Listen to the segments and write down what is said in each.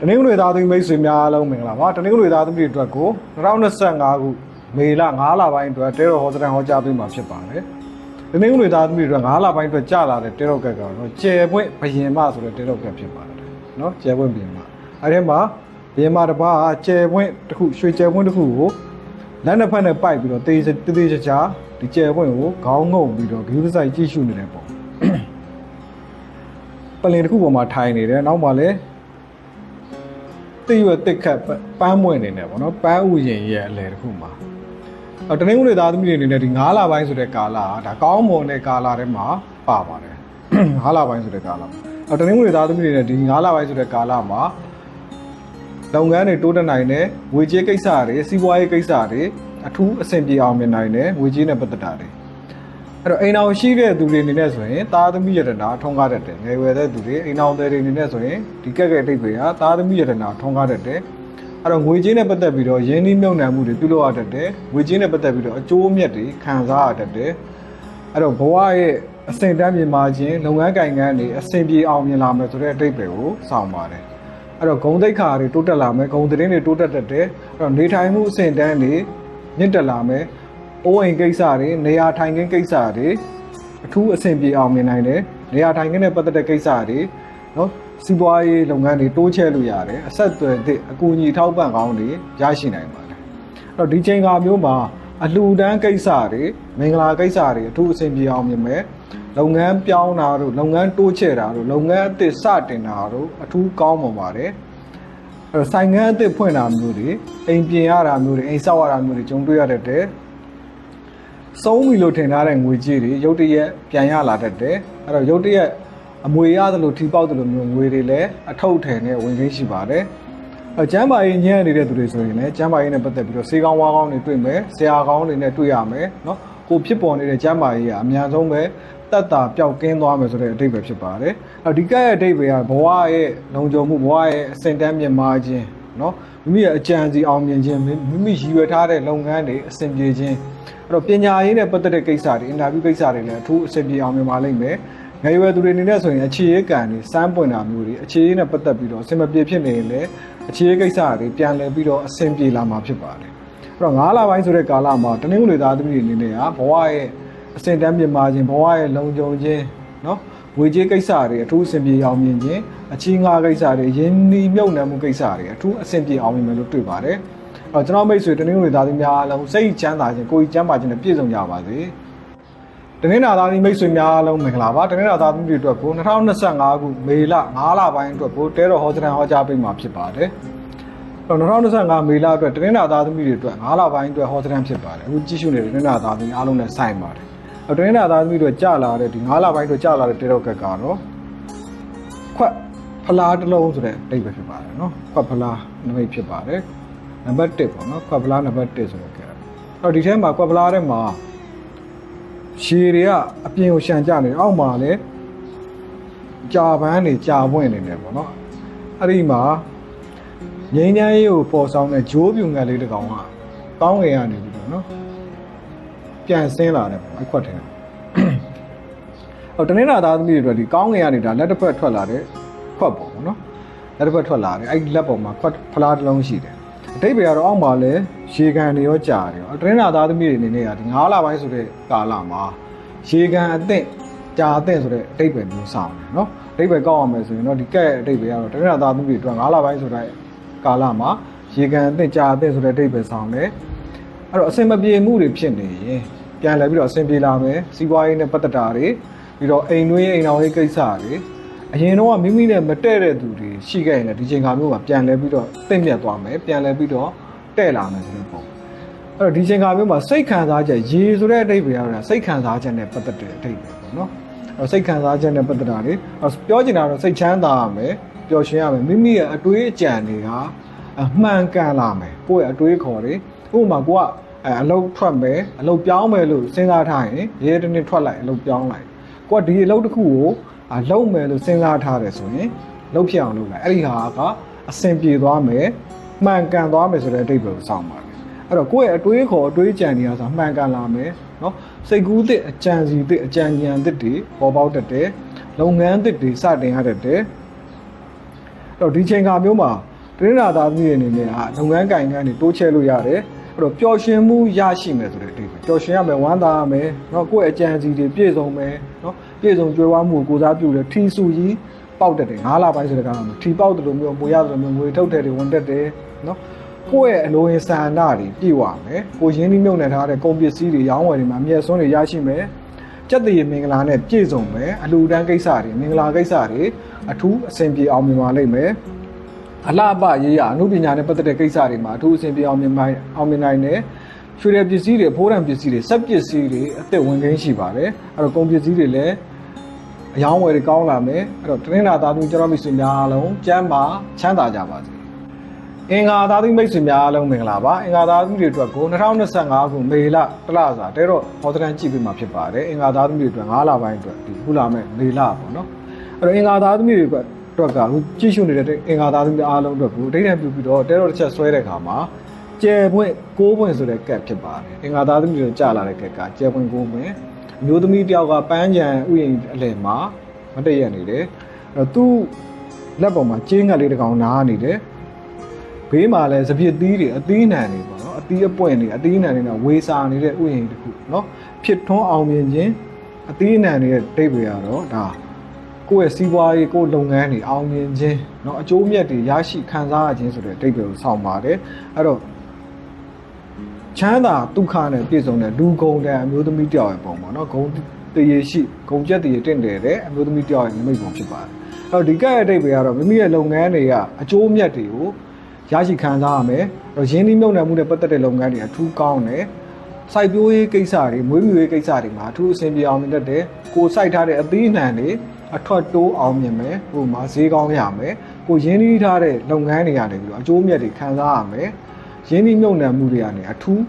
တနင်္ဂနွေသားသမီးမိတ်ဆွေများအားလုံးမင်္ဂလာပါတနင်္ဂနွေသားသမီးတွေအတွက်ကို2025ခုမေလ9လပိုင်းအတွက်တဲရောဟောစတန်ဟောကြားပေးမှာဖြစ်ပါတယ်တနင်္ဂနွေသားသမီးတွေအတွက်9လပိုင်းအတွက်ကြာလာတဲ့တဲရောကက်ကတော့ကျယ်ပွင့်ဘယင်မဆိုတဲ့တဲရောကက်ဖြစ်ပါတယ်နော်ကျယ်ပွင့်ဘယင်မအဲဒီမှာဘယင်မတစ်ပါးကကျယ်ပွင့်တစ်ခုရွှေကျယ်ပွင့်တစ်ခုကိုလက်နှစ်ဖက်နဲ့ပိုက်ပြီးတော့တေးသေးချာချာဒီကျယ်ပွင့်ကိုခေါင်းငုံပြီးတော့ဂရုစိုက်ကြည့်ရှုနေတဲ့ပုံပလင်တစ်ခုပေါ်မှာထိုင်နေတယ်နောက်မှာလည်း တိရွက်တစ်ခတ်ပန်းမွင့်နေတယ်ဗောနော်ပန်းဥယင်ရဲ့အလယ်တစ်ခုမှာအော်တနင်္ဂနွေသားသမီးတွေအနေနဲ့ဒီ9လပိုင်းဆိုတဲ့ကာလကဒါကောင်းမွန်တဲ့ကာလထဲမှာပါပါတယ်9လပိုင်းဆိုတဲ့ကာလအော်တနင်္ဂနွေသားသမီးတွေနဲ့ဒီ9လပိုင်းဆိုတဲ့ကာလမှာလုပ်ငန်းတွေတိုးတက်နိုင်တယ်ငွေကြေးကိစ္စတွေစီးပွားရေးကိစ္စတွေအထူးအဆင်ပြေအောင်မြင်နိုင်တယ်ငွေကြေးနဲ့ပတ်သက်တာတွေ အဲ့တော့အိမ်အောင်ရှိတဲ့သူတွေအနေနဲ့ဆိုရင်သားသမီးယတနာထုံးကားတတ်တယ်ငယ်ဝယ်တဲ့သူတွေအိမ်အောင်တဲ့တွေအနေနဲ့ဆိုရင်ဒီကက်ကက်အတိတ်တွေကသားသမီးယတနာထုံးကားတတ်တယ်အဲ့တော့ငွေကြေးနဲ့ပတ်သက်ပြီးတော့ရင်းနှီးမြှုပ်နှံမှုတွေပြုလုပ်ရတတ်တယ်ငွေကြေးနဲ့ပတ်သက်ပြီးတော့အကျိုးအမြတ်တွေခံစားရတတ်တယ်အဲ့တော့ဘဝရဲ့အဆင့်တန်းမြင်မာခြင်းလုပ်ငန်းကိုင်ငန်းတွေအဆင်ပြေအောင်မြင်လာမယ်ဆိုတဲ့အတိတ်တွေကိုဆောင်ပါတယ်အဲ့တော့ဂုံတိတ်ခါတွေတိုးတက်လာမယ်ဂုံသတင်းတွေတိုးတက်တတ်တယ်အဲ့တော့နေထိုင်မှုအဆင့်တန်းတွေမြင့်တက်လာမယ် အိုးအိမ်ကိစ္စတွေနေရာထိုင်ခင်းကိစ္စတွေအထူးအဆင်ပြေအောင်မြင်နိုင်တယ်နေရာထိုင်ခင်းနဲ့ပတ်သက်တဲ့ကိစ္စတွေနော်စီးပွားရေးလုပ်ငန်းတွေတိုးချဲ့လို့ရတယ်အဆက်အသွယ်သစ်အကူအညီထောက်ပံ့ကောင်းတွေရရှိနိုင်ပါတယ်အဲ့တော့ဒီချိန်ကမျိုးမှာအလှူဒန်းကိစ္စတွေမင်္ဂလာကိစ္စတွေအထူးအဆင်ပြေအောင်မြင်မယ်လုပ်ငန်းပြောင်းတာတို့လုပ်ငန်းတိုးချဲ့တာတို့လုပ်ငန်းအသစ်စတင်တာတို့အထူးကောင်းပါပါတယ်အဲ့တော့ဆိုင်ငန်းအသစ်ဖွင့်တာမျိုးတွေအိမ်ပြင်ရတာမျိုးတွေအိမ်ဆောက်ရတာမျိုးတွေကြုံတွေ့ရတ တ်တယ်စုံးပြီလို့ထင်ထားတဲ့ငွေကြေးတွေရုတ်တရက်ပြန်ရလာတတ်တယ်အဲ့တော့ရုတ်တရက်အမွေရသလိုထိပေါက်သလိုမျိုးငွေတွေလည်းအထောက်ထည်နဲ့ဝင်သိမ်းရှိပါတယ်အကျမ်းမာရေးညံ့နေတဲ့သူတွေဆိုရင်လည်းကျမ်းမာရေးနဲ့ပတ်သက်ပြီးတော့စေကောင်းဝါကောင်းတွေတွေ့မယ်ဆရာကောင်းတွေနဲ့တွေ့ရမယ်เนาะကိုဖြစ်ပေါ်နေတဲ့ကျမ်းမာရေးကအများဆုံးပဲတက်တာပျောက်ကင်းသွားမယ်ဆိုတဲ့အဓိပ္ပာယ်ဖြစ်ပါတယ်အဲ့တော့ဒီကရဲ့အဓိပ္ပာယ်ကဘဝရဲ့လုံခြုံမှုဘဝရဲ့အစင်တန်းမြင့်မားခြင်း နော်မိမိရဲ့အကြံစီအောင်မြင်ခြင်းမိမိရည်ရွယ်ထားတဲ့လုပ်ငန်းတွေအဆင်ပြေခြင်းအဲ့တော့ပညာရေးနဲ့ပတ်သက်တဲ့ကိစ္စတွေအင်တာဗျူးကိစ္စတွေလည်းအထူးအဆင်ပြေအောင်မြင်ပါလိမ့်မယ်ငယ်ရွယ်သူတွေအနေနဲ့ဆိုရင်အခြေရေးကံတွေစမ်းပွင့်တာမျိုးတွေအခြေရေးနဲ့ပတ်သက်ပြီးတော့အဆင်မပြေဖြစ်နေရင်လည်းအခြေရေးကိစ္စတွေပြန်လည်ပြီးတော့အဆင်ပြေလာမှာဖြစ်ပါတယ်အဲ့တော့၅လပိုင်းဆိုတဲ့ကာလမှာတနင်္ဂနွေသားသမီးတွေအနေနဲ့ကဘဝရဲ့အဆင့်တန်းမြင်ပါခြင်းဘဝရဲ့လုံခြုံခြင်းနော် ငွေကြေးကိစ္စတွေအထူးအဆင်ပြေအောင်မြင်ခြင်းအချင်းငါကိစ္စတွေရင်းနှီးမြုပ်နှံမှုကိစ္စတွေအထူးအဆင်ပြေအောင်မြင်မယ်လို့တွေ့ပါတယ်အဲ့တော့ကျွန်တော်မိတ်ဆွေတနင်္ဂနွေသားသမီးများအားလုံးစိတ်ချမ်းသာခြင်းကိုယ်ကြီးချမ်းသာခြင်းနဲ့ပြည့်စုံကြပါစေတနင်္လာသားသမီးမိတ်ဆွေများအားလုံးမင်္ဂလာပါတနင်္လာသားသမီးတွေအတွက်ကို2025ခုမေလ9လပိုင်းအတွက်ကိုတဲတော်ဟောစတန်ဟောကြားပေးမှာဖြစ်ပါတယ်အဲ့တော့2025မေလအတွက်တနင်္လာသားသမီးတွေအတွက်9လပိုင်းအတွက်ဟောစတန်ဖြစ်ပါတယ်အခုကြည့်ရှုနေတဲ့တနင်္လာသားသမီးအားလုံးနဲ့ဆိုင်ပါတယ် အဲ့တော့တနင်္လာသားသမီးတွေကြာလာတဲ့ဒီ9လပိုင်းအတွက်ကြာလာတဲ့တဲတော်ကက်ကတော့ခွက်ဖလားတစ်လုံးဆိုတဲ့အဓိပ္ပာယ်ဖြစ်ပါတယ်နော်ခွက်ဖလားနမိတ်ဖြစ်ပါတယ်နံပါတ်1ပေါ့နော်ခွက်ဖလားနံပါတ်1ဆိုတဲ့ကက်အဲ့တော့ဒီထဲမှာခွက်ဖလားထဲမှာရှည်တွေကအပြင်ကိုရှန်ကြနေတယ်အောက်မှာလည်းကြာပန်းတွေကြာပွင့်နေတယ်ပေါ့နော်အဲ့ဒီမှာငိမ့်ချမ်းရေးကိုပေါ်ဆောင်တဲ့ဂျိုးပြူငယ်လေးတစ်ကောင်ကကောင်းငယ်ရနေပြီတော့နော် ပြန်ဆင်းလာတယ်ပေါ့အခွက်ထဲဟိုတနင်္လာသားသမီးတွေအတွက်ဒီကောင်းငယ်ရနေတာလက်တစ်ဖက်ထွက်လာတဲ့ခွက်ပေါ့နော်လက်တစ်ဖက်ထွက်လာတယ်အဲ့ဒီလက်ပေါ်မှာခွက်ဖလားတစ်လုံးရှိတယ်အတိတ်ပဲကတော့အောက်မှာလည်းရေကန်တွေရောကြာတယ်ရောတနင်္လာသားသမီးတွေအနေနဲ့ကဒီ9လပိုင်းဆိုတဲ့ကာလမှာရေကန်အသင့်ကြာအသင့်ဆိုတဲ့အတိတ်ပဲမျိုးဆောင်တယ်နော်အတိတ်ပဲကောက်အောင်မယ်ဆိုရင်တော့ဒီကက်ရဲ့အတိတ်ပဲကတော့တနင်္လာသားသမီးတွေအတွက်9လပိုင်းဆိုတဲ့ကာလမှာရေကန်အသင့်ကြာအသင့်ဆိုတဲ့အတိတ်ပဲဆောင်တယ်အဲ့တော့အစင်မပြေမှုတွေဖြစ်နေရင် ပြန်လဲပြီးတော့အဆင်ပြေလာမယ်စီးပွားရေးနဲ့ပတ်သက်တာတွေပြီးတော့အိမ်တွင်းအိမ်တော်ရေးကိစ္စတွေအရင်တော့မိမိနဲ့မတည့်တဲ့သူတွေရှိခဲ့ရင်လည်းဒီချိန်ခါမျိုးမှာပြန်လဲပြီးတော့တင့်မြတ်သွားမယ်ပြန်လဲပြီးတော့တဲ့လာမယ်ဆိုတဲ့ပုံအဲ့တော့ဒီချိန်ခါမျိုးမှာစိတ်ခံစားချက်ရေဆိုတဲ့အတိတ်ပဲကတော့စိတ်ခံစားချက်နဲ့ပတ်သက်တဲ့အတိတ်ပဲပေါ့နော်အဲ့တော့စိတ်ခံစားချက်နဲ့ပတ်သက်တာတွေပြောချင်တာတော့စိတ်ချမ်းသာရမယ်ပျော်ရွှင်ရမယ်မိမိရဲ့အတွေးအကြံတွေကအမှန်ကန်လာမယ်ကိုယ့်ရဲ့အတွေးခေါ်တွေဥပမာကိုက အဲအလုပ်ထွက်မယ်အလုပ်ပြောင်းမယ်လို့စဉ်းစားထားရင်ရေတနေ့ထွက်လိုက်အလုပ်ပြောင်းလိုက်ကိုကဒီအလုပ်တစ်ခုကိုအလုပ်မယ်လို့စဉ်းစားထားတယ်ဆိုရင်လုပ်ဖြစ်အောင်လုပ်လိုက်အဲ့ဒီဟာကအဆင်ပြေသွားမယ်မှန်ကန်သွားမယ်ဆိုတဲ့အဓိပ္ပာယ်ကိုဆောင်ပါတယ်အဲ့တော့ကိုယ့်ရဲ့အတွေးခေါ်အတွေးကြံတွေကဆိုမှန်ကန်လာမယ်နော်စိတ်ကူးသစ်အကြံစီသစ်အကြံဉာဏ်သစ်တွေပေါ်ပေါက်တတ်တယ်လုပ်ငန်းသစ်တွေစတင်ရတတ်တယ်အဲ့တော့ဒီချိန်ခါမျိုးမှာတရဏသာသမီးတွေအနေနဲ့ဟာလုပ်ငန်းကင်ကန်းတွေတိုးချဲ့လို့ရတယ် အဲ့တော့ပျော်ရွှင်မှုရရှိမယ်ဆိုတဲ့အဓိပ္ပာယ်ပျော်ရွှင်ရမယ်ဝမ်းသာရမယ်เนาะကိုယ့်ရဲ့အကြံစီတွေပြည့်စုံမယ်เนาะပြည့်စုံကြွယ်ဝမှုကိုကိုစားပြုတယ်ထီစုကြီးပေါက်တက်တယ်၅လပိုင်းဆိုတဲ့ကောင်ထီပေါက်တယ်လို့မျိုးမွေရတယ်လို့မျိုးငွေထုတ်တယ်တွေဝင်တက်တယ်เนาะကိုယ့်ရဲ့အလိုရင်ဆန္ဒတွေပြည့်ဝမယ်ကိုရင်းနှီးမြုပ်နှံထားတဲ့ကုန်ပစ္စည်းတွေရောင်းဝယ်တွေမှာအမြတ်စွန်းတွေရရှိမယ် ကြက်တည်မင်္ဂလာနဲ့ပြည့်စုံမယ်အလူတန်းကိစ္စတွေမင်္ဂလာကိစ္စတွေအထူးအဆင်ပြေအောင်မြင်ပါလိမ့်မယ် အလှပရေးရအမှုပညာနဲ့ပတ်သက်တဲ့ကိစ္စတွေမှာအထူးအဆင်ပြေအောင်မြင်နိုင်အောင်မြင်နိုင်တယ်ရွှေရပစ္စည်းတွေဖိုးရံပစ္စည်းတွေစက်ပစ္စည်းတွေအသက်ဝင်ခင်းရှိပါတယ်အဲ့တော့ကုန်ပစ္စည်းတွေလည်းအယောင်းဝယ်တွေကောင်းလာမယ်အဲ့တော့တနင်္လာသားသမီးကျွန်တော်မိတ်ဆွေများအားလုံးကျမ်းမာချမ်းသာကြပါစေအင်္ဂါသားသမီးမိတ်ဆွေများအားလုံးမင်္ဂလာပါအင်္ဂါသားသမီးတွေအတွက်ကို2025ခုမေလတလစာတဲတော့ဟောဒရန်ကြည့်ပြီးမှဖြစ်ပါတယ်အင်္ဂါသားသမီးတွေအတွက်9လပိုင်းအတွက်ဒီခုလာမဲ့မေလပေါ့နော်အဲ့တော့အင်္ဂါသားသမီးတွေအတွက် အတွက်ကအခုကြည့်ရှုနေတဲ့အင်္ဂါသားသမီးအားလုံးအတွက်ကိုအတိတ်တန်ပြုပြီးတော့တဲတော့တစ်ချက်ဆွဲတဲ့ခါမှာကျယ်ပွင့်6ပွင့်ဆိုတဲ့ကတ်ဖြစ်ပါတယ်အင်္ဂါသားသမီးတွေကြာလာတဲ့ကတ်ကကျယ်ပွင့်6ပွင့်အမျိုးသမီးတယောက်ကပန်းချံဥယျာဉ်အလယ်မှာမတည့်ရနေတယ်အဲ့တော့သူ့လက်ပေါ်မှာကျင်းငတ်လေးတစ်ကောင်နားနေတယ်ဘေးမှာလည်းစပြစ်သီးတွေအသီးနှံတွေပေါ့နော်အသီးအပွင့်တွေအသီးနှံတွေတော့ဝေစာနေတဲ့ဥယျာဉ်တစ်ခုနော်ဖြစ်ထွန်းအောင်မြင်ခြင်းအသီးနှံတွေရဲ့တိတ်တွေကတော့ဒါ ကိုယ့်ရဲ့စီးပွားရေးကိုယ့်လုပ်ငန်းတွေအောင်မြင်ခြင်းနော်အကျိုးမြတ်တွေရရှိခံစားရခြင်းဆိုတဲ့တိတ်တွေကိုဆောင်ပါတယ်အဲ့တော့ချမ်းသာဒုက္ခနဲ့ပြည့်စုံတဲ့လူဂုံတဲ့အမျိုးသမီးတယောက်ရဲ့ပုံပေါ့နော်ဂုံတရေရှိဂုံချက်တရေတင့်တယ်တဲ့အမျိုးသမီးတယောက်ရဲ့နိမိတ်ပုံဖြစ်ပါတယ်အဲ့တော့ဒီကရဲ့အတိတ်တွေကတော့မိမိရဲ့လုပ်ငန်းတွေကအကျိုးမြတ်တွေကိုရရှိခံစားရမယ်။အဲ့တော့ရင်းနှီးမြှုပ်နှံမှုနဲ့ပတ်သက်တဲ့လုပ်ငန်းတွေအထူးကောင်းတယ်။ စိုက်ပျိုးရေးကိစ္စတွေမွေးမြူရေးကိစ္စတွေမှာအထူးအဆင်ပြေအောင်မြင်တတ်တယ်။ကိုစိုက်ထားတဲ့အသီးအနှံတွေအထွက်တိုးအောင်မြင်မယ်။ဟိုမှာဈေးကောင်းရမယ်။ကိုရင်းနှီးထားတဲ့လုပ်ငန်းတွေကနေပြီးတော့အကျိုးမြတ်တွေခံစားရမယ်။ရင်းနှီးမြှုပ်နှံမှုတွေကနေအထူး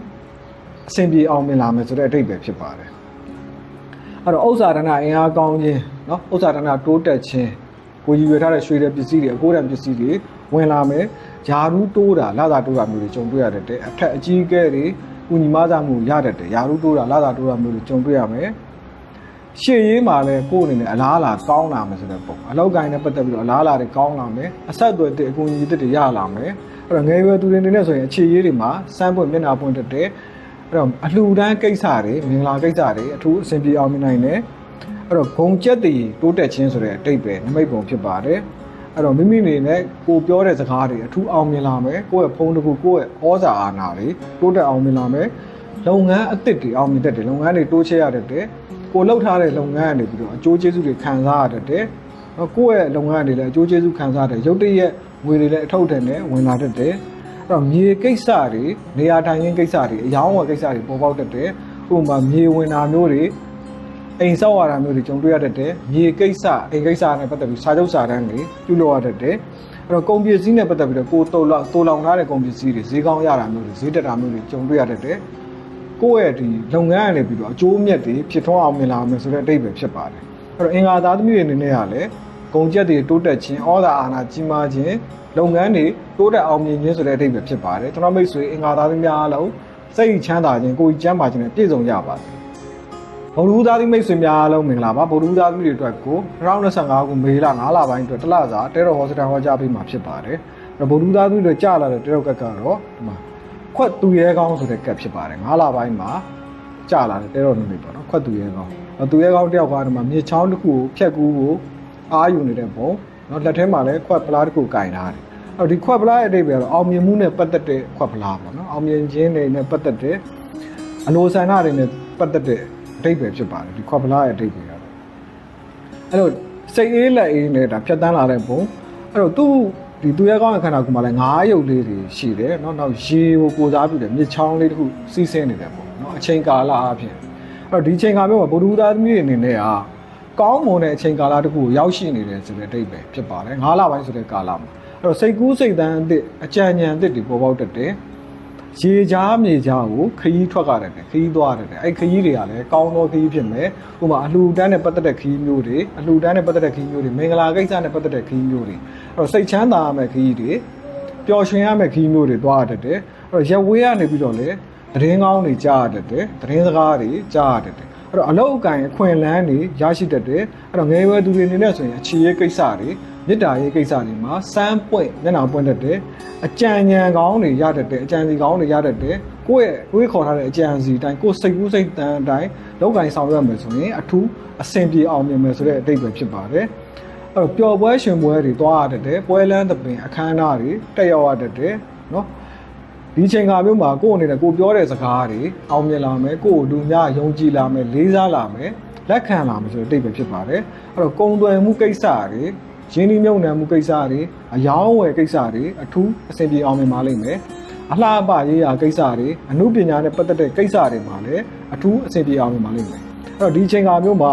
အဆင်ပြေအောင်မြင်လာမယ်ဆိုတဲ့အတိတ်ပဲဖြစ်ပါတယ်။အဲ့တော့ဥစ္စာဒနာအင်အားကောင်းခြင်းเนาะဥစ္စာဒနာတိုးတက်ခြင်းကိုရည်ရွယ်ထားတဲ့ရွှေတဲ့ပစ္စည်းတွေအကိုးတံပစ္စည်းတွေဝင်လာမယ်ဂျာရူးတိုးတာလာသာတိုးတာမျိုးတွေကြုံတွေ့ရတဲ့အထက်အကြီးအကဲတွေ ကုညီမသားမှုရတတ်တယ်ယာရူးတိုးတာလာသာတိုးတာမျိုးတွေကြုံတွေ့ရမယ်ရှေ့ရေးမှာလည်းကိုယ့်အနေနဲ့အလားအလာကောင်းလာမယ်ဆိုတဲ့ပုံအလောက်ကိုင်းနဲ့ပတ်သက်ပြီးတော့အလားအလာတွေကောင်းလာမယ်အဆက်အသွယ်တွေအကူအညီတွေရလာမယ်အဲ့တော့ငယ်ရွယ်သူတွေအနေနဲ့ဆိုရင်အခြေရေးတွေမှာစမ်းပွင့်မျက်နှာပွင့်တတ်တယ်အဲ့တော့အလှူဒန်းကိစ္စတွေမင်္ဂလာကိစ္စတွေအထူးအဆင်ပြေအောင်မြင်နိုင်တယ်အဲ့တော့ဂုံကျက်တည်တိုးတက်ခြင်းဆိုတဲ့အတိတ်ပဲနမိတ်ပုံဖြစ်ပါတယ် အဲ့တော့မိမိအနေနဲ့ကိုပြောတဲ့စကားတွေအထူးအောင်မြင်လာမယ်ကိုယ့်ရဲ့ဖုန်းတစ်ခုကိုယ့်ရဲ့ဩဇာအာဏာတွေတိုးတက်အောင်မြင်လာမယ်လုပ်ငန်းအသစ်တွေအောင်မြင်တတ်တယ်လုပ်ငန်းတွေတိုးချဲ့ရတတ်တယ်ကိုလှုပ်ထားတဲ့လုပ်ငန်းကနေပြီးတော့အကျိုးကျေးဇူးတွေခံစားရတတ်တယ်နော်ကိုယ့်ရဲ့လုပ်ငန်းတွေလည်းအကျိုးကျေးဇူးခံစားတယ်ရုပ်တရက်ငွေတွေလည်းအထောက်အထည်နဲ့ဝင်လာတတ်တယ်အဲ့တော့မြေကိစ္စတွေနေရာထိုင်ရင်းကိစ္စတွေအယောင်းဝယ်ကိစ္စတွေပေါ်ပေါက်တတ်တယ်ဥပမာမြေဝင်တာမျိုးတွေ အိမ်ဆောက်ရတာမျိုးတွေကြုံတွေ့ရတတ်တယ်။မြေကိစ္စအိမ်ကိစ္စနဲ့ပတ်သက်ပြီးစာချုပ်စာတမ်းတွေပြုလုပ်ရတတ်တယ်။အဲ့တော့ကုန်ပစ္စည်းနဲ့ပတ်သက်ပြီးတော့ကိုတိုလောတိုလောင်ထားတဲ့ကုန်ပစ္စည်းတွေဈေးကောင်းရတာမျိုးတွေဈေးတက်တာမျိုးတွေကြုံတွေ့ရတတ်တယ်။ကိုယ့်ရဲ့ဒီလုပ်ငန်းကနေပြီးတော့အကျိုးမြတ်တွေဖြစ်ထွန်းအောင်မြင်လာမယ်ဆိုတဲ့အတိတ်ပဲဖြစ်ပါတယ်။အဲ့တော့အင်္ဂါသားသမီးတွေအနေနဲ့ကလည်းကုန်ကျက်တွေတိုးတက်ခြင်းဩဇာအာဏာကြီးမားခြင်းလုပ်ငန်းတွေတိုးတက်အောင်မြင်ခြင်းဆိုတဲ့အတိတ်ပဲဖြစ်ပါတယ်။ကျွန်တော်မိတ်ဆွေအင်္ဂါသားသမီးများအားလုံးစိတ်ချမ်းသာခြင်းကိုယ်ကြီးကျန်းမာခြင်းနဲ့ပြည့်စုံကြပါစေ။ ဗုဒ္ဓဦးသားသမီးမိတ်ဆွေများအားလုံးမင်္ဂလာပါဗုဒ္ဓဦးသားသမီးတွေအတွက်ကို2025ခုမေလ9လပိုင်းအတွက်တစ်လစာတဲတော်ဟောစတန်ဟောကြားပေးမှာဖြစ်ပါတယ်အဲ့တော့ဗုဒ္ဓဦးသားသမီးတွေကြာလာတဲ့တဲတော်ကတ်ကတော့ဒီမှာခွက်သူရဲကောင်းဆိုတဲ့ကတ်ဖြစ်ပါတယ်9လပိုင်းမှာကြာလာတဲ့တဲတော်နမိတ်ပေါ့နော်ခွက်သူရဲကောင်းအဲ့သူရဲကောင်းတယောက်ကဒီမှာမြေချောင်းတစ်ခုကိုဖြတ်ကူးကိုအားယူနေတဲ့ပုံနော်လက်ထဲမှာလည်းခွက်ပလားတစ်ခုကင်ထားတယ်အဲ့တော့ဒီခွက်ပလားရဲ့အတိတ်ပဲကတော့အောင်မြင်မှုနဲ့ပတ်သက်တဲ့ခွက်ပလားပေါ့နော်အောင်မြင်ခြင်းတွေနဲ့ပတ်သက်တဲ့အလိုဆန္ဒတွေနဲ့ပတ်သက်တဲ့ အတိတ်ပဲဖြစ်ပါတယ်ဒီခွက်ပလားရဲ့အတိတ်ပဲကတော့အဲ့တော့စိတ်အေးလက်အေးနဲ့ဒါဖြတ်တန်းလာတဲ့ပုံအဲ့တော့သူ့ဒီသူရဲ့ကောင်းတဲ့ခန္ဓာကိုယ်မှာလည်းငါးရုပ်လေးတွေရှိတယ်เนาะနောက်ရေကိုကိုစားပြုတယ်မြစ်ချောင်းလေးတစ်ခုစီးဆင်းနေတယ်ပေါ့เนาะအချိန်ကာလအပြင်အဲ့တော့ဒီအချိန်ကာလမျိုးမှာဗုဒ္ဓဦးသားသမီးတွေအနေနဲ့ဟာကောင်းမွန်တဲ့အချိန်ကာလတစ်ခုကိုရောက်ရှိနေတယ်ဆိုတဲ့အတိတ်ပဲဖြစ်ပါတယ်ငါးလပိုင်းဆိုတဲ့ကာလမှာအဲ့တော့စိတ်ကူးစိတ်တန်းအသစ်အကြံဉာဏ်အသစ်တွေပေါ်ပေါက်တတ်တယ် ရေကြားမြေကြားကိုခရီးထွက်ရတယ်ခရီးသွားရတယ်အဲ့ခရီးတွေကလည်းကောင်းသောခရီးဖြစ်မယ်ဥပမာအလှူဒန်းနဲ့ပတ်သက်တဲ့ခရီးမျိုးတွေအလှူဒန်းနဲ့ပတ်သက်တဲ့ခရီးမျိုးတွေမင်္ဂလာကိစ္စနဲ့ပတ်သက်တဲ့ခရီးမျိုးတွေအဲ့တော့စိတ်ချမ်းသာရမယ့်ခရီးတွေပျော်ရွှင်ရမယ့်ခရီးမျိုးတွေသွားရတတ်တယ်အဲ့တော့ရက်ဝေးကနေပြီးတော့လေသတင်းကောင်းတွေကြားရတတ်တယ်သတင်းစကားတွေကြားရတတ်တယ် အဲ့တော့အလောက်အကင်အခွင့်အလန်းတွေရရှိတတ်တယ်အဲ့တော့ငယ်ရွယ်သူတွေအနေနဲ့ဆိုရင်အခြေရေးကိစ္စတွေမေတ္တာရေးကိစ္စတွေမှာစမ်းပွင့်မျက်နှာပွင့်တတ်တယ်အကြံဉာဏ်ကောင်းတွေရတတ်တယ်အကြံစီကောင်းတွေရတတ်တယ်ကိုယ့်ရဲ့ကိုယ်ခေါ်ထားတဲ့အကြံစီအတိုင်းကိုယ်စိတ်ကူးစိတ်တန်အတိုင်းလောက်ကင်ဆောင်ရွက်မယ်ဆိုရင်အထူးအဆင်ပြေအောင်မြင်မယ်ဆိုတဲ့အတိတ်ပဲဖြစ်ပါတယ်အဲ့တော့ပျော်ပွဲရှင်ပွဲတွေတွားရတတ်တယ်ပွဲလန်းသပင်အခမ်းအနားတွေတက်ရောက်ရတတ်တယ်နော် ဒီချိန်ခါမျိုးမှာကိုယ့်အနေနဲ့ကိုပြောတဲ့စကားတွေအောင်မြင်လာမယ်ကိုယ့်ကိုလူများယုံကြည်လာမယ်လေးစားလာမယ်လက်ခံလာမယ်ဆိုတဲ့အတိတ်ပဲဖြစ်ပါတယ်အဲ့တော့ကုံသွယ်မှုကိစ္စတွေရင်းနှီးမြှုပ်နှံမှုကိစ္စတွေအယောင်းဝယ်ကိစ္စတွေအထူးအဆင်ပြေအောင်မြင်ပါလိမ့်မယ်အလှပရေးရာကိစ္စတွေအမှုပညာနဲ့ပတ်သက်တဲ့ကိစ္စတွေမှာလည်းအထူးအဆင်ပြေအောင်မြင်ပါလိမ့်မယ်အဲ့တော့ဒီချိန်ခါမျိုးမှာ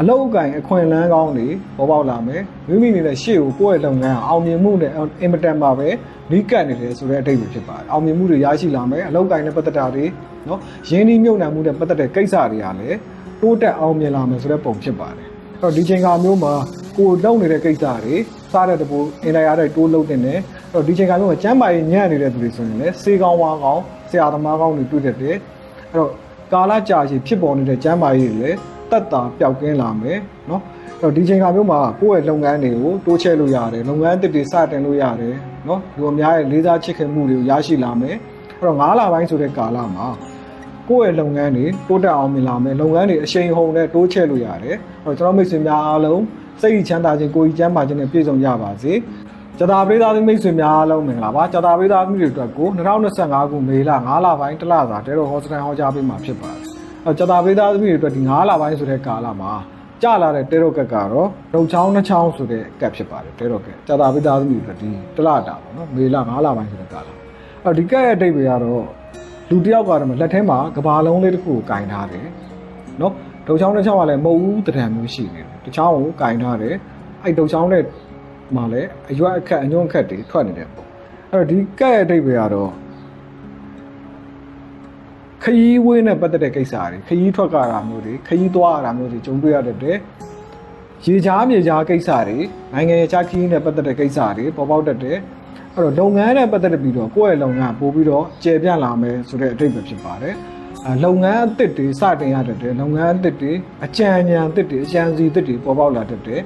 အလောက်အကင်အခွင့်အလန်းကောင်းတွေပေါ်ပေါက်လာမယ်မိမိနေတဲ့ရှေ့ကိုကိုယ့်ရဲ့လုပ်ငန်းအောင်မြင်မှုနဲ့အင်မတန်ပါပဲနီးကပ်နေတယ်ဆိုတဲ့အတိတ်ပဲဖြစ်ပါတယ်အောင်မြင်မှုတွေရရှိလာမယ်အလောက်အကင်နဲ့ပတ်သက်တာတွေနော်ရင်းနှီးမြှုပ်နှံမှုနဲ့ပတ်သက်တဲ့ကိစ္စတွေကလည်းတိုးတက်အောင်မြင်လာမယ်ဆိုတဲ့ပုံဖြစ်ပါတယ်အဲ့တော့ဒီချိန်ခါမျိုးမှာကိုယ်လုပ်နေတဲ့ကိစ္စတွေစားတဲ့တပူအင်တာရတဲ့တိုးလုပ်တင်တယ်အဲ့တော့ဒီချိန်ခါမျိုးမှာကျမ်းမာရေးညံ့နေတဲ့သူတွေဆိုရင်လည်းစေကောင်းဝါကောင်းဆရာသမားကောင်းတွေတွေ့တတ်တယ်အဲ့တော့ကာလကြာရှည်ဖြစ်ပေါ်နေတဲ့ကျမ်းမာရေးတွေလည်း တက်တာပျောက်ကင်းလာမယ်နော်အဲ့တော့ဒီချိန်ခါမျိုးမှာကိုယ့်ရဲ့လုပ်ငန်းတွေကိုတိုးချဲ့လို့ရတယ်လုပ်ငန်းအသစ်တွေစတင်လို့ရတယ်နော်လူအများရဲ့လေးစားချစ်ခင်မှုတွေကိုရရှိလာမယ်အဲ့တော့9လပိုင်းဆိုတဲ့ကာလမှာကိုယ့်ရဲ့လုပ်ငန်းတွေတိုးတက်အောင်မြင်လာမယ်လုပ်ငန်းတွေအရှိန်ဟုန်နဲ့တိုးချဲ့လို့ရတယ်အဲ့တော့ကျွန်တော်မိတ်ဆွေများအားလုံးစိတ်ချမ်းသာခြင်းကိုယ်ကြီးချမ်းသာခြင်းနဲ့ပြည့်စုံကြပါစေကျတာပရိသတ်မိတ်ဆွေများအားလုံးမင်္ဂလာပါကျတာပရိသတ်မိတွေအတွက်ကို2025ခုမေလ9လပိုင်းတစ်လစာတဲတော်ဟောစတန်ဟောကြားပေးမှာဖြစ်ပါတယ်အဲ ကျတာပရိသတ်မိတွေအတွက်ဒီ9လပိုင်းဆိုတဲ့ကာလမှာကြလာတဲ့တဲတော်ကက်ကတော့ဒုံချောင်းနှချောင်းဆိုတဲ့ကက်ဖြစ်ပါတယ်တဲတော်ကက်ကျတာပရိသတ်မိတွေအတွက်ဒီတစ်လတာပေါ့နော်မေလ9လပိုင်းဆိုတဲ့ကာလအဲဒီကက်ရဲ့အတိတ်ပဲကတော့လူတစ်ယောက်ကတော့လက်ထဲမှာကဘာလုံးလေးတစ်ခုကိုကင်ထားတယ်နော်ဒုံချောင်းနှချောင်းကလည်းမဟုတ်ဘူးတံတန်မျိုးရှိနေတယ်တချောင်းကိုကင်ထားတယ်အဲ့ဒုံချောင်းနဲ့မှာလည်းအရွက်အခက်အညွန့်အခက်တွေထွက်နေတယ်ပေါ့အဲ့တော့ဒီကက်ရဲ့အတိတ်ပဲကတော့ ခရီးဝေးနဲ့ပတ်သက်တဲ့ကိစ္စတွေခရီးထွက်ကြတာမျိုးတွေခရီးသွားတာမျိုးတွေကြုံတွေ့ရတတ်တယ်ရေချားမြေချားကိစ္စတွေနိုင်ငံရေးချားခရီးနဲ့ပတ်သက်တဲ့ကိစ္စတွေပေါ်ပေါက်တတ်တယ်အဲ့တော့လုပ်ငန်းနဲ့ပတ်သက်ပြီးတော့ကိုယ့်ရဲ့လုပ်ငန်းပို့ပြီးတော့ကျေပြန့်လာမယ်ဆိုတဲ့အတိတ်ပဲဖြစ်ပါတယ်လုပ်ငန်းအသစ်တွေစတင်ရတတ်တယ်လုပ်ငန်းအသစ်တွေအကြံဉာဏ်အသစ်တွေအကြံစီအသစ်တွေပေါ်ပေါက်လာတတ်တယ်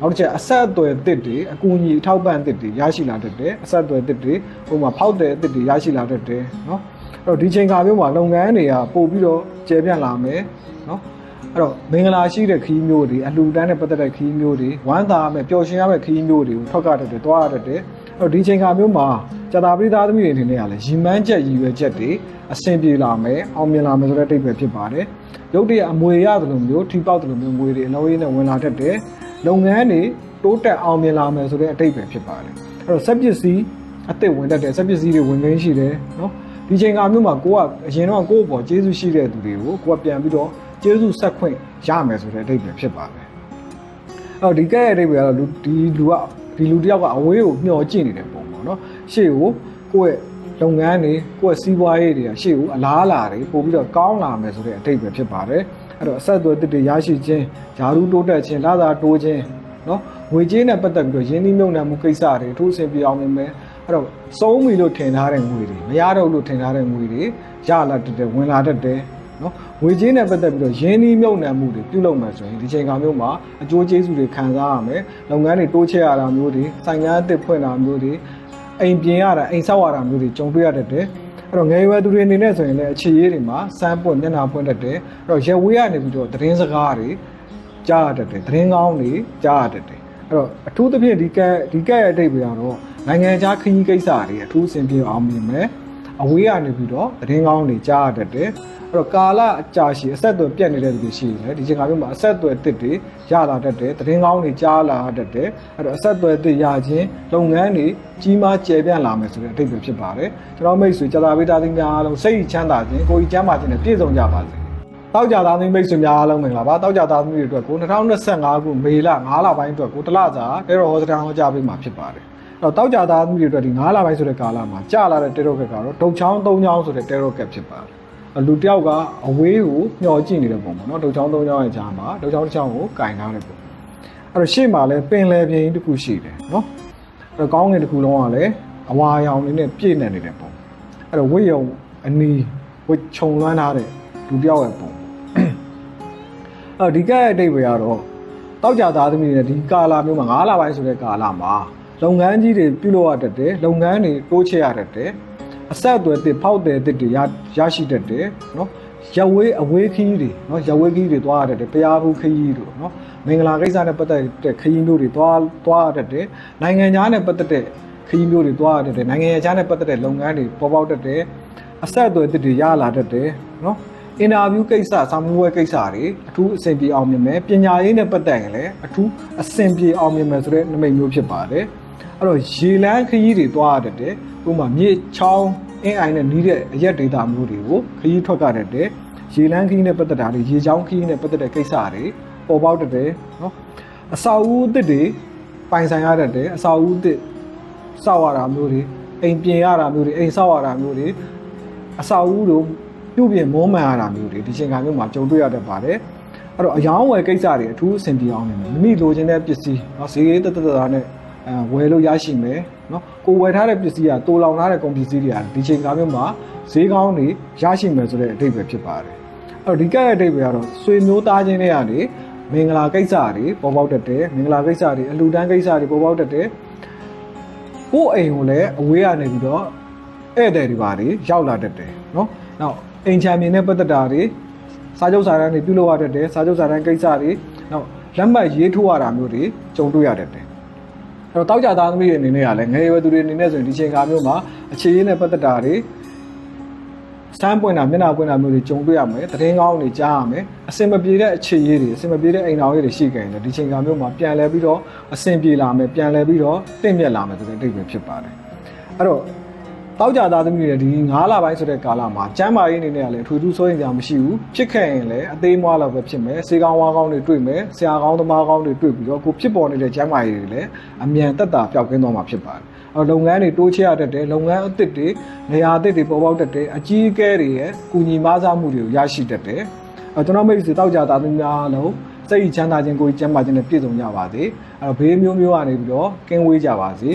နောက်တစ်ချက်အဆက်အသွယ်အသစ်တွေအကူအညီအထောက်ပံ့အသစ်တွေရရှိလာတတ်တယ်အဆက်အသွယ်အသစ်တွေဟိုမှာဖောက်တဲ့အသစ်တွေရရှိလာတတ်တယ်နော် အဲ့တော့ဒီချိန်ခါမျိုးမှာလုပ်ငန်းတွေကပို့ပြီးတော့ကျယ်ပြန့်လာမယ်နော်အဲ့တော့မင်္ဂလာရှိတဲ့ခီးမျိုးတွေအလှူဒန်းနဲ့ပတ်သက်တဲ့ခီးမျိုးတွေဝမ်းသာမဲ့ပျော်ရွှင်ရမဲ့ခီးမျိုးတွေကိုထွက်ကားတတ်တယ်တွားတတ်တယ်အဲ့တော့ဒီချိန်ခါမျိုးမှာကြာတာပရိသားသမီးတွေအနေနဲ့ကလည်းရီမန်းချက်ရည်ရွယ်ချက်တွေအဆင်ပြေလာမယ်အောင်မြင်လာမယ်ဆိုတဲ့တိတ်ပဲဖြစ်ပါတယ်ရုပ်တရက်အမွေရတယ်လို့မျိုးထိပေါက်တယ်လို့မျိုးငွေတွေအလုံးရင်းနဲ့ဝင်လာတတ်တယ်လုပ်ငန်းတွေတိုးတက်အောင်မြင်လာမယ်ဆိုတဲ့အတိတ်ပဲဖြစ်ပါတယ်အဲ့တော့စက်ပစ္စည်းအသစ်ဝင်တတ်တယ်စက်ပစ္စည်းတွေဝင်ငင်းရှိတယ်နော် ဒီချိန်ကမျိုးမှာကိုကအရင်တော့ကိုယ့်ဘောကျေးဇူးရှိတဲ့သူတွေကိုကိုကပြန်ပြီးတော့ကျေးဇူးဆက်ခွင့်ရမယ်ဆိုတဲ့အတိတ်ပဲဖြစ်ပါတယ်အဲ့တော့ဒီကဲ့ရဲ့အတိတ်ပဲကတော့လူဒီလူကဒီလူတယောက်ကအဝေးကိုမျှော်ကြည့်နေတဲ့ပုံပေါ့နော်ရှေ့ကိုကိုယ့်ရဲ့လုပ်ငန်းတွေကိုယ့်ရဲ့စီးပွားရေးတွေကရှေ့ကိုအလားအလာတွေပို့ပြီးတော့ကောင်းလာမယ်ဆိုတဲ့အတိတ်ပဲဖြစ်ပါတယ်အဲ့တော့အဆက်အသွယ်တစ်တွေရရှိခြင်းယာရုတိုးတက်ခြင်းလာသာတိုးခြင်းနော်ငွေကြေးနဲ့ပတ်သက်ပြီးတော့ရင်းနှီးမြှုပ်နှံမှုကိစ္စတွေအထူးအဆင်ပြေအောင်မြင်မယ် အဲ့တော့စုံးပြီလို့ထင်ထားတဲ့ငွေတွေမရတော့လို့ထင်ထားတဲ့ငွေတွေရလာတတ်တယ်ဝင်လာတတ်တယ်နော်ငွေကြေးနဲ့ပတ်သက်ပြီးတော့ရင်းနှီးမြှုပ်နှံမှုတွေပြုလုပ်မယ်ဆိုရင်ဒီချိန်ခါမျိုးမှာအကျိုးကျေးဇူးတွေခံစားရမယ်လုပ်ငန်းတွေတိုးချဲ့ရတာမျိုးတွေဆိုင်ငန်းအသစ်ဖွင့်တာမျိုးတွေအိမ်ပြင်ရတာအိမ်ဆောက်ရတာမျိုးတွေကြုံတွေ့ရတတ်တယ်အဲ့တော့ငယ်ရွယ်သူတွေအနေနဲ့ဆိုရင်လည်းအခြေရေးတွေမှာစမ်းပွင့်မျက်နှာပွင့်တတ်တယ်အဲ့တော့ရက်ဝေးကနေပြီးတော့သတင်းစကားတွေကြားရတတ်တယ်သတင်းကောင်းတွေကြားရတတ်တယ် အဲ့တော့အထူးသဖြင့်ဒီကက်ဒီကက်ရဲ့အတိတ်ပဲကတော့နိုင်ငံခြားခရီးကိစ္စတွေအထူးအဆင်ပြေအောင်မြင်မယ်အဝေးကနေပြီးတော့သတင်းကောင်းတွေကြားရတတ်တယ်အဲ့တော့ကာလအကြာရှည်အဆက်အသွယ်ပြတ်နေတဲ့သူတွေရှိတယ်ဒီချိန်ခါမျိုးမှာအဆက်အသွယ်အသစ်တွေရလာတတ်တယ်သတင်းကောင်းတွေကြားလာတတ်တယ်အဲ့တော့အဆက်အသွယ်အသစ်ရခြင်းလုပ်ငန်းတွေကြီးမားကျယ်ပြန့်လာမယ်ဆိုတဲ့အတိတ်ပဲဖြစ်ပါတယ်ကျွန်တော်မိတ်ဆွေကြာတာဗေဒသင်းများအားလုံးစိတ်ချမ်းသာခြင်းကိုယ်ကြီးချမ်းသာခြင်းနဲ့ပြည့်စုံကြပါစေ တောက်ကြသားသမီးမိတ်ဆွေများအားလုံးမင်္ဂလာပါတောက်ကြသားသမီးတွေအတွက်ကို2025ခုမေလ9လပိုင်းအတွက်ကိုတစ်လစာတဲတော်ဟောစတန်ဟောကြားပေးမှာဖြစ်ပါတယ်အဲ့တော့တောက်ကြသားသမီးတွေအတွက်ဒီ9လပိုင်းဆိုတဲ့ကာလမှာကြာလာတဲ့တဲတော်ကက်ကတော့ဒုတ်ချောင်း၃ချောင်းဆိုတဲ့တဲတော်ကက်ဖြစ်ပါတယ်လူတယောက်ကအဝေးကိုမျောကြည့်နေတဲ့ပုံပေါ့နော်ဒုတ်ချောင်း၃ချောင်းရဲ့ကြားမှာဒုတ်ချောင်းတစ်ချောင်းကိုကင်ထားတဲ့ပုံအဲ့တော့ရှေ့မှာလည်းပင်လယ်ပြင်တစ်ခုရှိတယ်နော်အဲ့တော့ကောင်းကင်တစ်ခုလုံးကလည်းအဝါရောင်လေးနဲ့ပြည့်နေနေတဲ့ပုံအဲ့တော့ဝိယုံအနီးဝိခြုံလွှမ်းထားတဲ့လူတယောက်ရဲ့ပုံ အော်ဒီကရဲ့အတိတ်ပဲကတော့တောက်ကြသားသမီးတွေဒီကာလာမျိုးမှာ9လပိုင်းဆိုတဲ့ကာလာမှာလုပ်ငန်းကြီးတွေပြုလုပ်ရတတ်တယ်လုပ်ငန်းတွေတိုးချဲ့ရတတ်တယ်အဆက်အသွယ်တစ်ဖောက်တယ်တစ်တွေရရရှိတတ်တယ်နော်ရဝေးအဝေးခီးတွေနော်ရဝေးခီးတွေသွားရတတ်တယ်တရားဘူးခီးတို့နော်မင်္ဂလာကိစ္စနဲ့ပတ်သက်တဲ့ခီးမျိုးတွေသွားသွားရတတ်တယ်နိုင်ငံခြားနဲ့ပတ်သက်တဲ့ခီးမျိုးတွေသွားရတတ်တယ်နိုင်ငံခြားနဲ့ပတ်သက်တဲ့လုပ်ငန်းတွေပေါ်ပေါက်တတ်တယ်အဆက်အသွယ်တစ်တွေရလာတတ်တယ်နော် အင်တာဗျူးကိစ္စစာမှုဝဲကိစ္စတွေအထူးအဆင်ပြေအောင်မြင်မယ်ပညာရေးနဲ့ပတ်သက်ရင်လည်းအထူးအဆင်ပြေအောင်မြင်မယ်ဆိုတဲ့နမိတ်မျိုးဖြစ်ပါတယ်အဲ့တော့ရေလန်းခရီးတွေသွားရတဲ့ဥပမာမြေချောင်းအင်းအိုင်နဲ့နီးတဲ့အရက်ဒေတာမျိုးတွေကိုခရီးထွက်ကြတဲ့ရေလန်းခရီးနဲ့ပတ်သက်တာတွေရေချောင်းခရီးနဲ့ပတ်သက်တဲ့ကိစ္စတွေပေါ်ပေါက်တဲ့နော်အစာအုပ်အသစ်တွေပိုင်ဆိုင်ရတဲ့အစာအုပ်အသစ်စောက်ရတာမျိုးတွေအိမ်ပြင်ရတာမျိုးတွေအိမ်စောက်ရတာမျိုးတွေအစာအုပ်တို့ ပြုပြင်မုန်းမှန်ရတာမျိုးတွေဒီချိန်ခါမျိုးမှာကြုံတွေ့ရတတ်ပါတယ်အဲ့တော့အယောင်းဝယ်ကိစ္စတွေအထူးအဆင်ပြေအောင်နေမယ်မိမိလိုချင်တဲ့ပစ္စည်းနော်ဈေးတက်တက်တာနဲ့အဲဝယ်လို့ရရှိမယ်နော်ကိုဝယ်ထားတဲ့ပစ္စည်းကတိုလောင်ထားတဲ့ကုန်ပစ္စည်းတွေကဒီချိန်ခါမျိုးမှာဈေးကောင်းတွေရရှိမယ်ဆိုတဲ့အဓိပ္ပာယ်ဖြစ်ပါတယ်အဲ့တော့ဒီကရဲ့အဓိပ္ပာယ်ကတော့ဆွေမျိုးသားချင်းတွေကနေမင်္ဂလာကိစ္စတွေပေါ်ပေါက်တတ်တယ်မင်္ဂလာကိစ္စတွေအလှူဒန်းကိစ္စတွေပေါ်ပေါက်တတ်တယ်ကိုယ့်အိမ်ကိုလည်းအဝေးကနေပြီးတော့ဧည့်သည်တွေပါတွေရောက်လာတတ်တယ်နော်နောက် အိမ်ချမ်းမြင်တဲ့ပတ်သက်တာတွေစာချုပ်စာတမ်းတွေပြုလုပ်ရတတ်တယ်စာချုပ်စာတမ်းကိစ္စတွေနောက်လက်မှတ်ရေးထိုးရတာမျိုးတွေကြုံတွေ့ရတတ်တယ်အဲ့တော့တောက်ကြသားသမီးတွေအနေနဲ့ကလည်းငယ်ရွယ်သူတွေအနေနဲ့ဆိုရင်ဒီချိန်ခါမျိုးမှာအခြေရင်းနဲ့ပတ်သက်တာတွေစမ်းပွင့်တာမျက်နှာပွင့်တာမျိုးတွေကြုံတွေ့ရမယ်တရင်ကောင်းတွေကြားရမယ်အစင်မပြေတဲ့အခြေရည်တွေအစင်မပြေတဲ့အိမ်တော်ရေးတွေရှိကြရင်လည်းဒီချိန်ခါမျိုးမှာပြန်လဲပြီးတော့အစင်ပြေလာမယ်ပြန်လဲပြီးတော့တင့်မြတ်လာမယ်ဆိုတဲ့အဓိပ္ပာယ်ဖြစ်ပါတယ်အဲ့တော့ တောက်ကြသားသမီးတွေဒီ9လပိုင်းဆိုတဲ့ကာလမှာကျမ်းမာရေးအနေနဲ့ကလည်းအထွေထူးစိုးရိမ်စရာမရှိဘူးဖြစ်ခဲ့ရင်လည်းအသေးမွားလောက်ပဲဖြစ်မယ်စေကောင်းဝါကောင်းတွေတွေ့မယ်ဆရာကောင်းသမားကောင်းတွေတွေ့ပြီးတော့ကိုဖြစ်ပေါ်နေတဲ့ကျမ်းမာရေးတွေလည်းအမြန်တက်တာပျောက်ကင်းသွားမှာဖြစ်ပါတယ်အဲလုပ်ငန်းတွေတိုးချဲ့ရတတ်တယ်လုပ်ငန်းအသစ်တွေနေရာအသစ်တွေပေါ်ပေါက်တတ်တယ်အကြီးအကဲတွေရဲ့ကုညီမဆမှုတွေကိုရရှိတတ်တယ်အဲကျွန်တော်မိတ်ဆွေတောက်ကြသားသမီးများလုံးစိတ်ချမ်းသာခြင်းကိုယ်ကျမ်းမာခြင်းနဲ့ပြည့်စုံကြပါစေအဲတော့ဘေးမျိုးမျိုးကနေပြီးတော့ကင်းဝေးကြပါစေ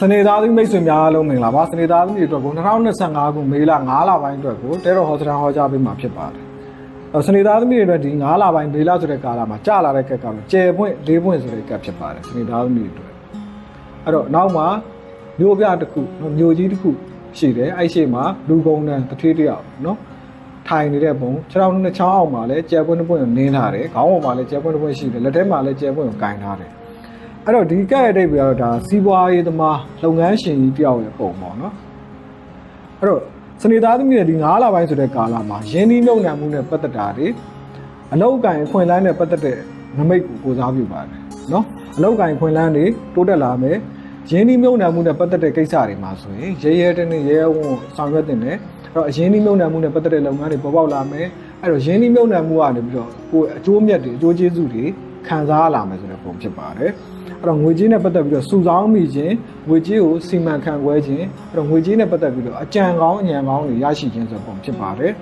စနေသားသမီးမိတ်ဆွေများအားလုံးမင်္ဂလာပါစနေသားသမီးတွေအတွက်ကို2025ခုမေလ9လပိုင်းအတွက်ကိုတဲတော်ဟောစတန်ဟောကြားပေးမှာဖြစ်ပါတယ်။အဲစနေသားသမီးတွေအတွက်ဒီ9လပိုင်းမေလဆိုတဲ့ကာလမှာကြာလာတဲ့ကက်ကတော့ကျယ်ပွင့်လေးပွင့်ဆိုတဲ့ကက်ဖြစ်ပါတယ်စနေသားသမီးတွေအတွက်။အဲ့တော့နောက်မှာမျိုးပြတစ်ခုနော်မျိုးကြီးတစ်ခုရှိတယ်အဲ့ရှိမှာလူကုန်းတန်းတစ်ထေးတစ်ယောက်နော်ထိုင်နေတဲ့ပုံခြေထောက်နှစ်ချောင်းအောက်မှာလည်းကျယ်ပွင့်တစ်ပွင့်ကိုနင်းထားတယ်ခေါင်းပေါ်မှာလည်းကျယ်ပွင့်တစ်ပွင့်ရှိတယ်လက်ထဲမှာလည်းကျယ်ပွင့်ကိုကင်ထားတယ် အဲ့တော့ဒီကဲ့ရဲ့အတိတ်ပဲကတော့ဒါစီးပွားရေးသမားလုပ်ငန်းရှင်ကြီးတယောက်ရဲ့ပုံပေါ့နော်အဲ့တော့စနေသားသမီးရဲ့ဒီ9လပိုင်းဆိုတဲ့ကာလမှာရင်းနှီးမြှုပ်နှံမှုနဲ့ပတ်သက်တာတွေအလောက်ကန်အခွင့်အလမ်းနဲ့ပတ်သက်တဲ့နမိတ်ကိုကိုစားပြုပါတယ်နော်အလောက်ကန်အခွင့်အလမ်းတွေတိုးတက်လာမယ်ရင်းနှီးမြှုပ်နှံမှုနဲ့ပတ်သက်တဲ့ကိစ္စတွေမှာဆိုရင်ရဲရဲတင်းတင်းရဲရဲဝံ့ဝံ့ဆောင်ရွက်တင်တယ်အဲ့တော့အရင်းနှီးမြှုပ်နှံမှုနဲ့ပတ်သက်တဲ့လုပ်ငန်းတွေပေါ်ပေါက်လာမယ်အဲ့တော့ရင်းနှီးမြှုပ်နှံမှုကနေပြီးတော့ကိုယ်အကျိုးမြတ်တွေအကျိုးကျေးဇူးတွေခံစားလာမယ်ဆိုတဲ့ပုံဖြစ်ပါတယ် အဲ့တော့ငွေကြေးနဲ့ပတ်သက်ပြီးတော့စုဆောင်းမိခြင်းငွေကြေးကိုစီမံခန့်ခွဲခြင်းအဲ့တော့ငွေကြေးနဲ့ပတ်သက်ပြီးတော့အကြံကောင်းအဉာဏ်ကောင်းတွေရရှိခြင်းဆိုပုံဖြစ်ပါတယ်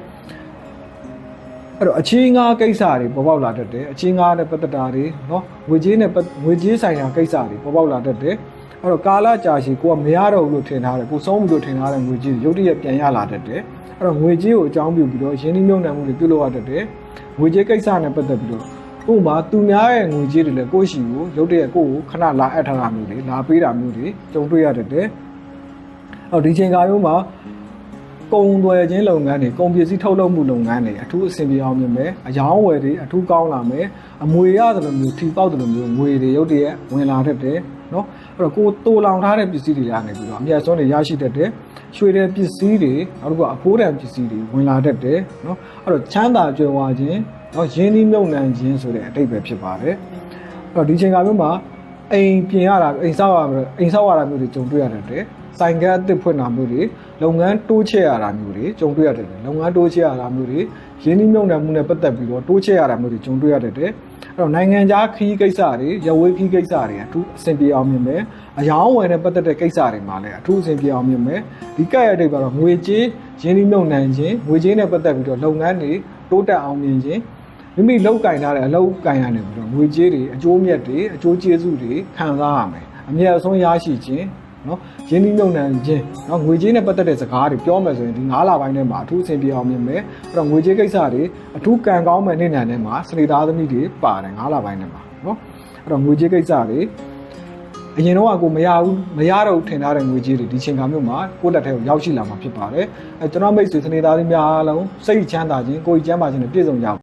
အဲ့တော့အချင်းငါကိစ္စတွေပေါ်ပေါက်လာတတ်တယ်အချင်းငါနဲ့ပတ်သက်တာတွေနော်ငွေကြေးနဲ့ငွေကြေးဆိုင်ရာကိစ္စတွေပေါ်ပေါက်လာတတ်တယ်အဲ့တော့ကာလကြာရှည်ကိုကမရတော့ဘူးလို့ထင်ထားတယ်ကိုဆုံးဘူးလို့ထင်ထားတဲ့ငွေကြေးရုတ်တရက်ပြန်ရလာတတ်တယ်အဲ့တော့ငွေကြေးကိုအကြောင်းပြုပြီးတော့ရင်းနှီးမြှုပ်နှံမှုတွေပြုလုပ်ရတတ်တယ်ငွေကြေးကိစ္စနဲ့ပတ်သက်ပြီးတော့ ဥပမာသူများရဲ့ငွေကြေးတွေလည်းကိုယ့်ရှိကိုရုတ်တရက်ကိုယ့်ကိုခဏလာအပ်ထားတာမျိုးတွေလာပေးတာမျိုးတွေကြုံတွေ့ရတတ်တယ်။အော်ဒီချိန်ကာမျိုးမှာကုန်သွယ်ခြင်းလုပ်ငန်းတွေကုန်ပစ္စည်းထုတ်လုပ်မှုလုပ်ငန်းတွေအထူးအဆင်ပြေအောင်မြင်မယ်။အယောင်းဝယ်တွေအထူးကောင်းလာမယ်။အမွေရတယ်လို့မျိုးထီပေါက်တယ်လို့မျိုးငွေတွေရုတ်တရက်ဝင်လာတတ်တယ် နော်။အဲ့တော့ကိုတိုးလောင်ထားတဲ့ပစ္စည်းတွေကနေပြီးတော့အမြတ်စွန်းတွေရရှိတတ်တယ်။ရွှေတဲ့ပစ္စည်းတွေနောက်တစ်ခုအဖိုးတန်ပစ္စည်းတွေဝင်လာတတ်တယ်နော်။အဲ့တော့ချမ်းသာကြွယ်ဝခြင်းနော်ရင်းနှီးမြုပ်နှံခြင်းဆိုတဲ့အတိတ်ပဲဖြစ်ပါတယ်အဲ့တော့ဒီချိန်ကမျိုးမှာအိမ်ပြင်ရတာအိမ်ဆောက်ရတာအိမ်ဆောက်ရတာမျိုးတွေကြုံတွေ့ရတယ်တဲ့ ဆိုင်ကအသစ်ဖွင့်တာမျိုးတွေလုပ်ငန်းတိုးချဲ့ရတာမျိုးတွေကြုံတွေ့ရတယ်လုပ်ငန်းတိုးချဲ့ရတာမျိုးတွေရင်းနှီးမြုပ်နှံမှုနဲ့ပတ်သက်ပြီးတော့တိုးချဲ့ရတာမျိုးတွေကြုံတွေ့ရတယ်တဲ့အဲ့တော့နိုင်ငံခြားခရီးကိစ္စတွေရဝေးခရီးကိစ္စတွေအထူးအဆင်ပြေအောင်မြင်မယ်အယောင်းဝယ်နဲ့ပတ်သက်တဲ့ကိစ္စတွေမှာလည်းအထူးအဆင်ပြေအောင်မြင်မယ်ဒီကက်ရတဲ့ကတော့ငွေကြေးရင်းနှီးမြုပ်နှံခြင်းငွေကြေးနဲ့ပတ်သက်ပြီးတော့လုပ်ငန်းတွေတိုးတက်အောင်မြင်ခြင်းမိမိလောက်ကင်ထားတဲ့အလောက်ကင်ရနေပြီးတော့ငွေကြေးတွေအကျိုးမြတ်တွေအကျိုးကျေးဇူးတွေခံစားရမယ်အမြတ်အဆုံးရရှိခြင်း နော်ရင်းနှီးမြုပ်နှံခြင်းနော်ငွေကြေးနဲ့ပတ်သက်တဲ့စကားတွေပြောမယ်ဆိုရင်ဒီ9လပိုင်းထဲမှာအထူးအဆင်ပြေအောင်မြင်မယ်အဲ့တော့ငွေကြေးကိစ္စတွေအထူးကံကောင်းမဲ့နေ့နံထဲမှာစနေသားသမီးတွေပါတယ်9လပိုင်းထဲမှာနော်အဲ့တော့ငွေကြေးကိစ္စတွေအရင်တော့ကကိုမရဘူးမရတော့ဘူးထင်ထားတဲ့ငွေကြေးတွေဒီချိန်ခါမျိုးမှာကိုယ့်လက်ထဲကိုရောက်ရှိလာမှာဖြစ်ပါတယ်အဲကျွန်တော်မိတ်ဆွေစနေသားသမီးများအားလုံးစိတ်ချမ်းသာခြင်းကိုယ်ကြီးချမ်းသာခြင်းနဲ့ပြည့်စုံကြပါ